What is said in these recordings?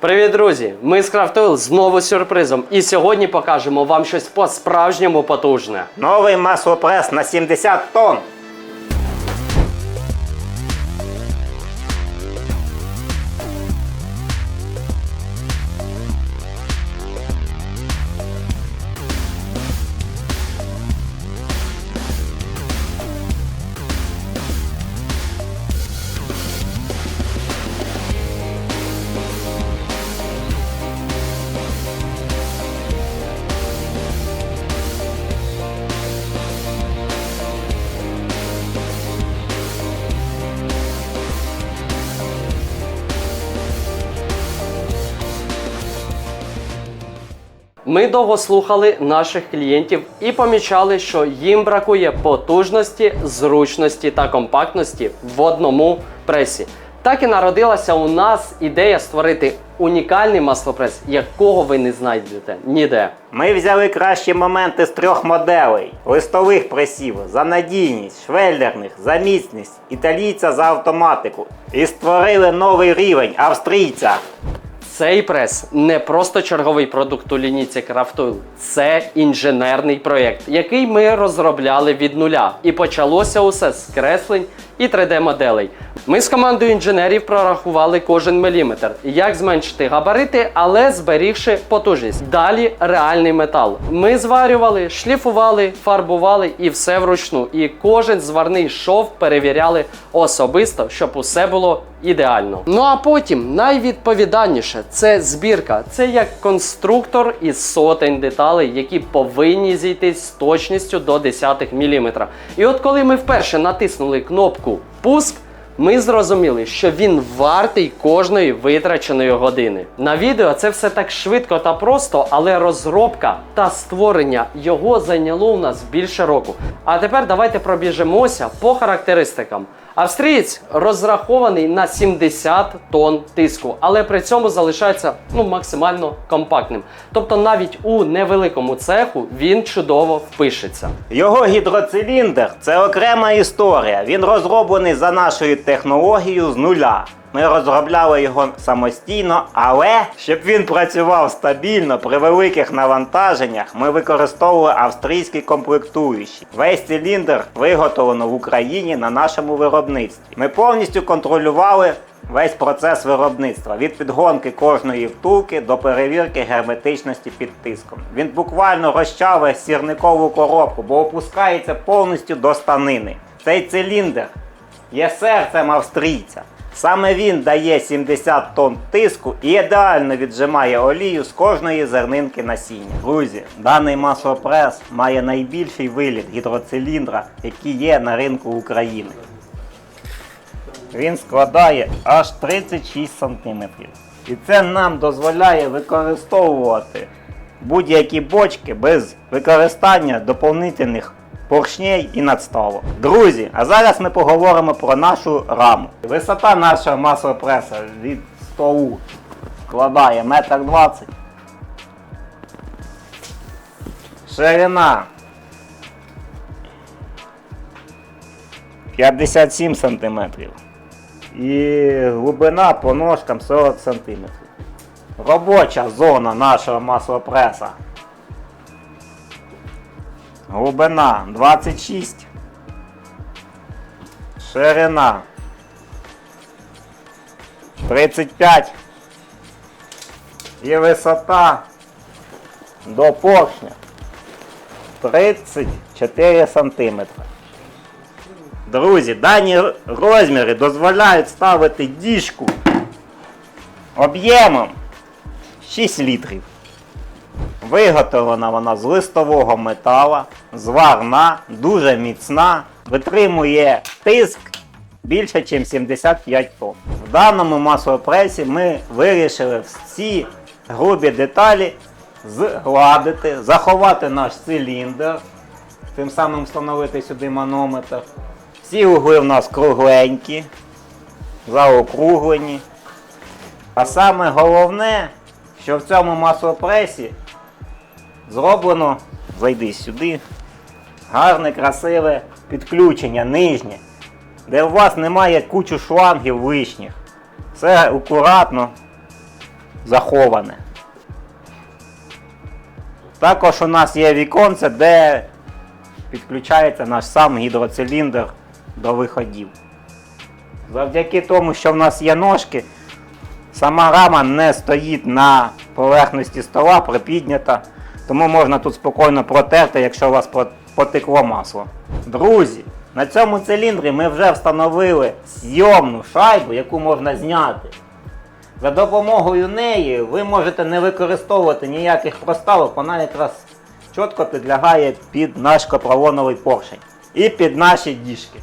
Привіт, друзі! Ми з Craft знову сюрпризом. І сьогодні покажемо вам щось по-справжньому потужне. Новий маслопрес на 70 тонн. Ми довго слухали наших клієнтів і помічали, що їм бракує потужності, зручності та компактності в одному пресі. Так і народилася у нас ідея створити унікальний маслопрес, якого ви не знайдете ніде. Ми взяли кращі моменти з трьох моделей: листових пресів за надійність, швеллерних за міцність, італійця за автоматику. І створили новий рівень австрійця. Цей прес не просто черговий продукт у лінійці Craft це інженерний проєкт, який ми розробляли від нуля. І почалося усе з креслень і 3D-моделей. Ми з командою інженерів прорахували кожен міліметр, як зменшити габарити, але зберігши потужність. Далі реальний метал. Ми зварювали, шліфували, фарбували і все вручну. І кожен зварний шов перевіряли особисто, щоб усе було ідеально. Ну а потім найвідповідальніше це збірка. Це як конструктор із сотень деталей, які повинні зійтись з точністю до десятих міліметра. І от коли ми вперше натиснули кнопку Пуск. Ми зрозуміли, що він вартий кожної витраченої години. На відео це все так швидко та просто, але розробка та створення його зайняло у нас більше року. А тепер давайте пробіжимося по характеристикам. Австрієць розрахований на 70 тонн тиску, але при цьому залишається ну, максимально компактним. Тобто навіть у невеликому цеху він чудово впишеться. Його гідроциліндр це окрема історія. Він розроблений за нашою технологією з нуля. Ми розробляли його самостійно, але щоб він працював стабільно при великих навантаженнях, ми використовували австрійські комплектуючі. Весь циліндр виготовлено в Україні на нашому виробництві. Ми повністю контролювали весь процес виробництва від підгонки кожної втулки до перевірки герметичності під тиском. Він буквально розчавує сірникову коробку, бо опускається повністю до станини. Цей циліндр є серцем австрійця. Саме він дає 70 тонн тиску і ідеально віджимає олію з кожної зернинки насіння. Друзі, даний маслопрес має найбільший виліт гідроциліндра, який є на ринку України. Він складає аж 36 см. І це нам дозволяє використовувати будь-які бочки без використання доповнительних поршней і надставок. Друзі, а зараз ми поговоримо про нашу раму. Висота нашого маслопреса від столу складає 1,20 м. Ширина 57 см. І глибина по ножкам 40 см. Робоча зона нашого маслопреса. Глибина 26. Ширина 35. І висота до поршня 34 см. Друзі, дані розміри дозволяють ставити діжку об'ємом 6 літрів. Виготовлена вона з листового метала, зварна, дуже міцна, витримує тиск більше, ніж 75 тонн. В даному маслопресі ми вирішили всі грубі деталі згладити, заховати наш циліндр, тим самим встановити сюди манометр. Всі угли в нас кругленькі, заокруглені. А саме головне, що в цьому маслопресі зроблено, зайди сюди, гарне, красиве підключення нижнє, де у вас немає кучу шлангів лишніх. Все акуратно заховане. Також у нас є віконце, де підключається наш сам гідроциліндр до виходів. Завдяки тому, що в нас є ножки, сама рама не стоїть на поверхності стола, припіднята, тому можна тут спокійно протерти, якщо у вас потекло масло. Друзі, на цьому циліндрі ми вже встановили зйомну шайбу, яку можна зняти. За допомогою неї ви можете не використовувати ніяких проставок, вона якраз чітко підлягає під наш капролоновий поршень і під наші діжки.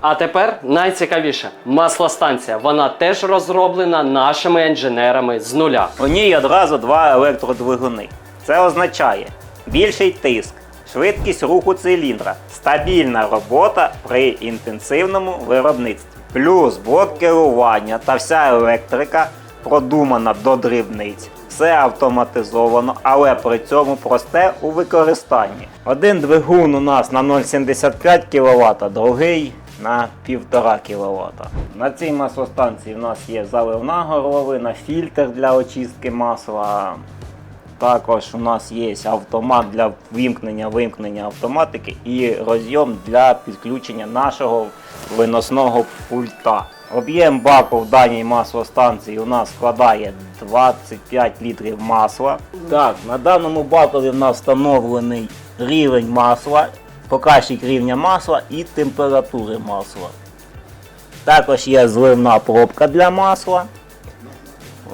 А тепер найцікавіше маслостанція. Вона теж розроблена нашими інженерами з нуля. У ній одразу два електродвигуни. Це означає більший тиск, швидкість руху циліндра, стабільна робота при інтенсивному виробництві. Плюс блок керування та вся електрика продумана до дрібниць. Все автоматизовано, але при цьому просте у використанні. Один двигун у нас на 0,75 кВт, другий на 1,5 кВт. На цій маслостанції у нас є заливна горловина, фільтр для очистки масла. Також у нас є автомат для вимкнення вимкнення автоматики і розйом для підключення нашого виносного пульта. Об'єм баку в даній маслостанції у нас складає 25 літрів масла. Так, на даному бакові в нас встановлений рівень масла, показчик рівня масла і температури масла. Також є зливна пробка для масла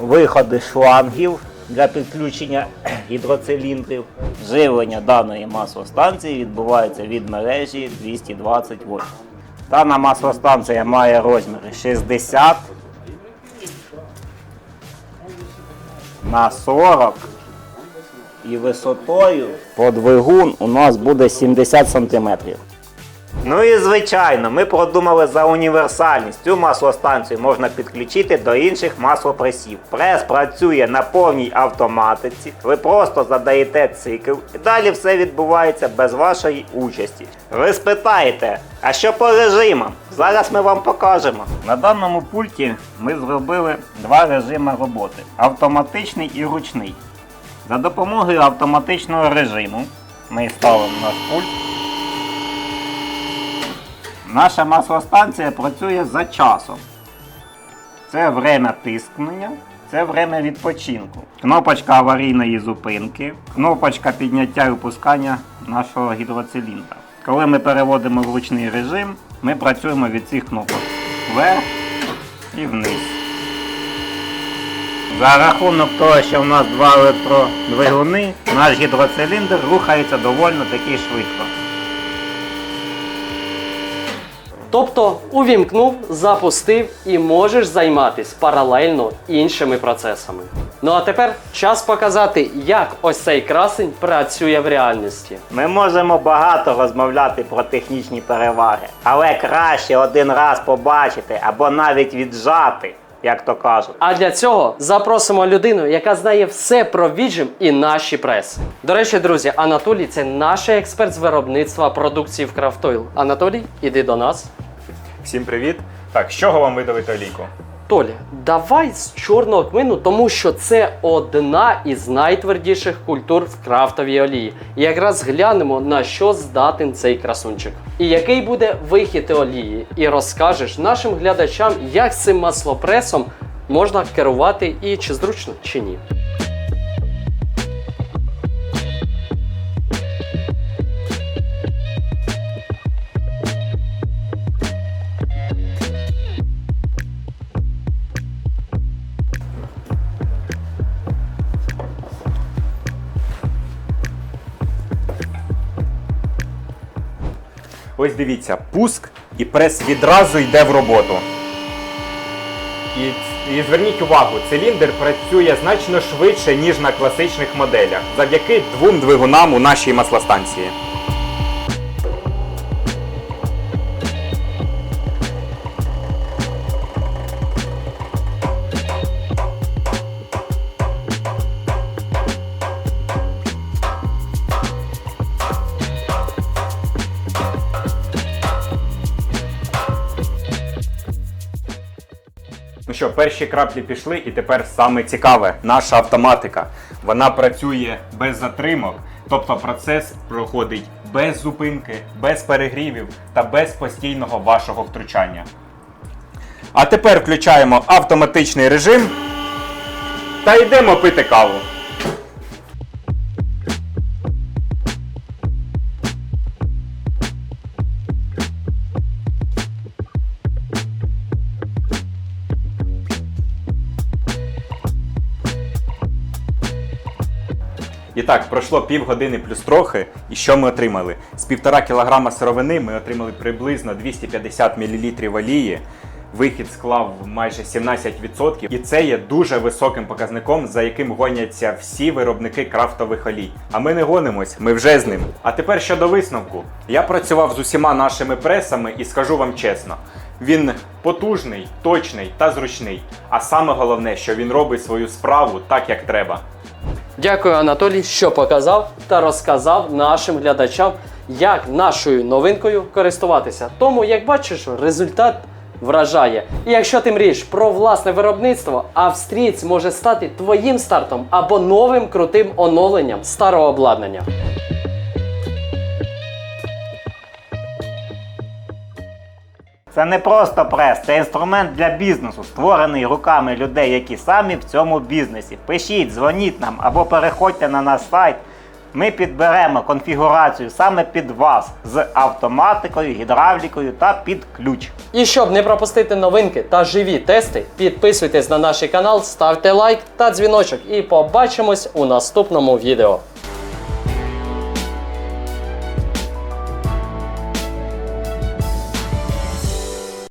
виходи шлангів для підключення гідроциліндрів. Живлення даної маслостанції відбувається від мережі 220 вольт. Дана маслостанція має розміри 60 на 40 і висотою по двигун у нас буде 70 см. Ну і звичайно, ми продумали за універсальність. Цю маслостанцію можна підключити до інших маслопресів. Прес працює на повній автоматиці. Ви просто задаєте цикл і далі все відбувається без вашої участі. Ви спитаєте, а що по режимам? Зараз ми вам покажемо. На даному пульті ми зробили два режими роботи: автоматичний і ручний. За допомогою автоматичного режиму ми ставимо наш пульт. Наша маслостанція працює за часом. Це время тискнення, це время відпочинку. Кнопочка аварійної зупинки, кнопочка підняття і опускання нашого гідроциліндра. Коли ми переводимо в ручний режим, ми працюємо від цих кнопок вверх і вниз. За рахунок того, що в нас два електродвигуни, наш гідроциліндр рухається доволі таки швидко. Тобто увімкнув, запустив і можеш займатися паралельно іншими процесами. Ну а тепер час показати, як ось цей красень працює в реальності. Ми можемо багато розмовляти про технічні переваги, але краще один раз побачити або навіть віджати, як то кажуть. А для цього запросимо людину, яка знає все про віджим і наші преси. До речі, друзі, Анатолій це наш експерт з виробництва продукції в Крафтойл. Анатолій, іди до нас. Всім привіт! Так, з чого вам видалити олійку? Толя, давай з чорного кмину, тому що це одна із найтвердіших культур в крафтовій олії. І якраз глянемо на що здатен цей красунчик. І який буде вихід олії, і розкажеш нашим глядачам, як цим маслопресом можна керувати і чи зручно, чи ні. Ось дивіться, пуск і прес відразу йде в роботу. І, і зверніть увагу, циліндр працює значно швидше, ніж на класичних моделях, завдяки двом двигунам у нашій маслостанції. Що, перші краплі пішли, і тепер саме цікаве наша автоматика. Вона працює без затримок, тобто процес проходить без зупинки, без перегрівів та без постійного вашого втручання. А тепер включаємо автоматичний режим та йдемо пити каву. І так, пройшло півгодини плюс трохи. І що ми отримали? З півтора кілограма сировини ми отримали приблизно 250 мл олії. Вихід склав майже 17%, і це є дуже високим показником, за яким гоняться всі виробники крафтових олій. А ми не гонимось, ми вже з ним. А тепер щодо висновку. Я працював з усіма нашими пресами і скажу вам чесно: він потужний, точний та зручний. А саме головне, що він робить свою справу так, як треба. Дякую, Анатолій, що показав та розказав нашим глядачам, як нашою новинкою користуватися. Тому, як бачиш, результат вражає. І якщо ти мрієш про власне виробництво, австрієць може стати твоїм стартом або новим крутим оновленням старого обладнання. Це не просто прес, це інструмент для бізнесу, створений руками людей, які самі в цьому бізнесі. Пишіть, дзвоніть нам або переходьте на наш сайт. Ми підберемо конфігурацію саме під вас з автоматикою, гідравлікою та під ключ. І щоб не пропустити новинки та живі тести, підписуйтесь на наш канал, ставте лайк та дзвіночок. І побачимось у наступному відео.